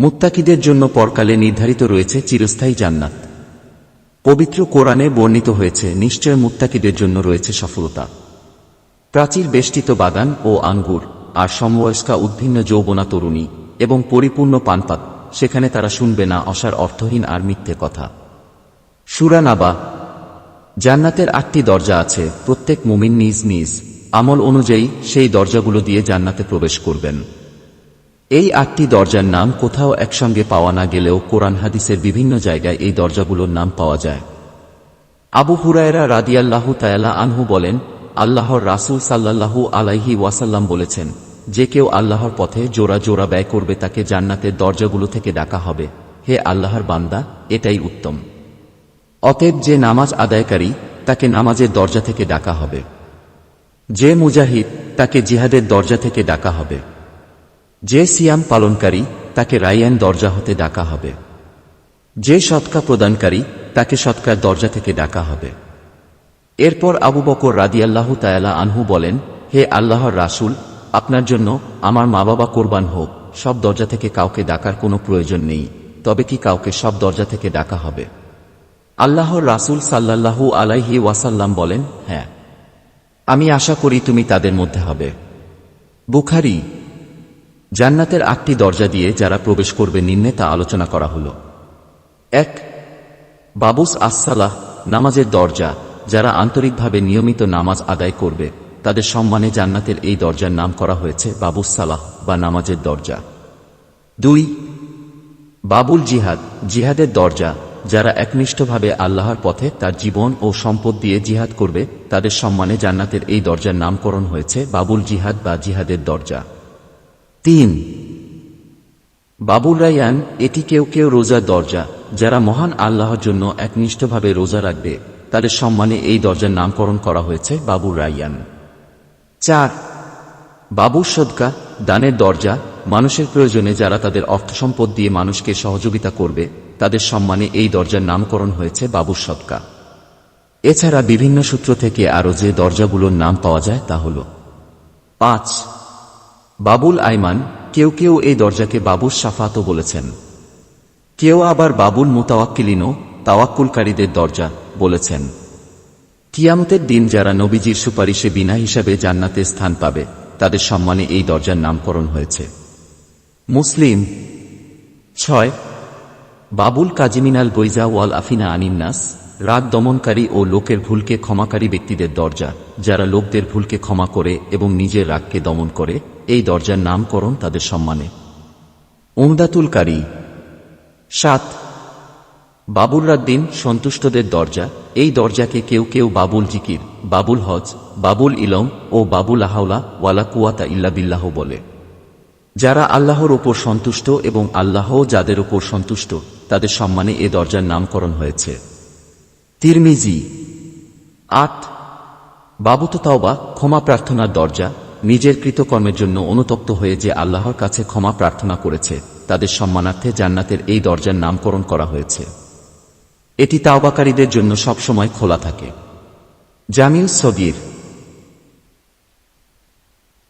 মুত্তাকিদের জন্য পরকালে নির্ধারিত রয়েছে চিরস্থায়ী জান্নাত। পবিত্র কোরআনে বর্ণিত হয়েছে, নিশ্চয় মুত্তাকিদের জন্য রয়েছে সফলতা। প্রাচীর বেষ্টিত বাগান ও আঙ্গুর আর সমবয়স্কা উদ্ভিন্ন যৌবনা তরুণী এবং পরিপূর্ণ পানপাত, সেখানে তারা শুনবে না অসার অর্থহীন আর মিথ্যে কথা। সুরানাবা জান্নাতের আটটি দরজা আছে, প্রত্যেক মুমিন নিজ নিজ। আমল অনুযায়ী সেই দরজাগুলো দিয়ে জান্নাতে প্রবেশ করবেন। এই আটটি দরজার নাম কোথাও একসঙ্গে পাওয়া না গেলেও কোরআন হাদিসের বিভিন্ন জায়গায় এই দরজাগুলোর নাম পাওয়া যায়। আবু হুরায়রা রাদিয়াল্লাহু তায়ালা আনহু বলেন, আল্লাহর রাসূল সাল্লাল্লাহু আলাইহি ওয়াসাল্লাম বলেছেন, যে কেউ আল্লাহর পথে জোড়া জোড়া ব্যয় করবে তাকে জান্নাতের দরজাগুলো থেকে ডাকা হবে। হে আল্লাহর বান্দা, এটাই উত্তম। অতএব যে নামাজ আদায়কারী, তাকে নামাজের দরজা থেকে ডাকা হবে। যে মুজাহিদ, তাকে জিহাদের দরজা থেকে ডাকা হবে। যে সিয়াম পালনকারী তাকে রায়ান দরজা হতে ডাকা হবে। যে সৎকা প্রদানকারী তাকে সৎকার দরজা থেকে ডাকা হবে। এরপর আবু বকর রাদিয়াল্লাহু তায়ালা আনহু বলেন, হে আল্লাহর রাসূল, আপনার জন্য আমার মা বাবা কোরবান হোক, সব দরজা থেকে কাউকে ডাকার কোনো প্রয়োজন নেই, তবে কি কাউকে সব দরজা থেকে ডাকা হবে? আল্লাহর রাসূল সাল্লাল্লাহু আলাইহি ওয়াসাল্লাম বলেন হ্যাঁ আমি আশা করি তুমি তাদের মধ্যে হবে। বুখারি জান্নাতের আটটি দরজা দিয়ে যারা প্রবেশ করবে নিম্নে তা আলোচনা করা হল। এক, বাবুস আসসালাহ নামাজের দরজা যারা আন্তরিকভাবে নিয়মিত নামাজ আদায় করবে, তাদের সম্মানে জান্নাতের এই দরজার নাম করা হয়েছে বাবুস সালাহ বা নামাজের দরজা। দুই, বাবুল জিহাদ, জিহাদের দরজা যারা একনিষ্ঠভাবে আল্লাহর পথে তার জীবন ও সম্পদ দিয়ে জিহাদ করবে, তাদের সম্মানে জান্নাতের এই দরজার নামকরণ হয়েছে বাবুল জিহাদ বা জিহাদের দরজা। তিন। বাবুল রায়ান, এটি কেউ কেউ রোজার দরজা। যারা মহান আল্লাহর জন্য একনিষ্ঠভাবে রোজা রাখবে, তাদের সম্মানে এই দরজার নামকরণ করা হয়েছে বাবুল রায়ান। চার। বাবুর সদকা, দানের দরজা, মানুষের প্রয়োজনে যারা তাদের অর্থ সম্পদ দিয়ে মানুষকে সহযোগিতা করবে, তাদের সম্মানে এই দরজার নামকরণ হয়েছে বাবুর সদকা। এছাড়া বিভিন্ন সূত্র থেকে আরও যে দরজাগুলোর নাম পাওয়া যায় তা হল পাঁচ। বাবুল আইমান, কেউ কেউ এই দরজাকে বাবুর সাফাতও বলেছেন। কেউ আবার বাবুল মুতাওয়াক্কিলিনও তাওয়াক্কুলকারীদের দরজা বলেছেন। কিয়ামতের দিন যারা নবীজির সুপারিশে বিনা হিসাবে জান্নাতে স্থান পাবে, তাদের সম্মানে এই দরজার নামকরণ হয়েছে। মুসলিম। ছয়, বাবুল কাজিমিনাল বৈজা ওয়াল আফিনা আনিন্নাস রাগ দমনকারী ও লোকের ভুলকে ক্ষমাকারী ব্যক্তিদের দরজা, যারা লোকদের ভুলকে ক্ষমা করে এবং নিজের রাগকে দমন করে এই দরজার নামকরণ তাদের সম্মানে। উমদাতুলকারী সাত, বাবুল রাদ্দিন সন্তুষ্টদের দরজা। এই দরজাকে কেউ কেউ বাবুল জিকির, বাবুল হজ, বাবুল ইলম ও বাবুল আহাউলা ওয়ালা কুয়াতা ইল্লা বিল্লাহ বলে। যারা আল্লাহর ওপর সন্তুষ্ট এবং আল্লাহ যাদের ওপর সন্তুষ্ট, তাদের সম্মানে এ দরজার নামকরণ হয়েছে। তিরমিজি আট, বাবুত তাওবা ক্ষমা প্রার্থনার দরজা। নিজের কৃতকর্মের জন্য অনুতপ্ত হয়ে যে আল্লাহর কাছে ক্ষমা প্রার্থনা করেছে, তাদের সম্মানার্থে জান্নাতের এই দরজার নামকরণ করা হয়েছে। এটি তাওবাকারীদের জন্য সবসময় খোলা থাকে। জামিল সগির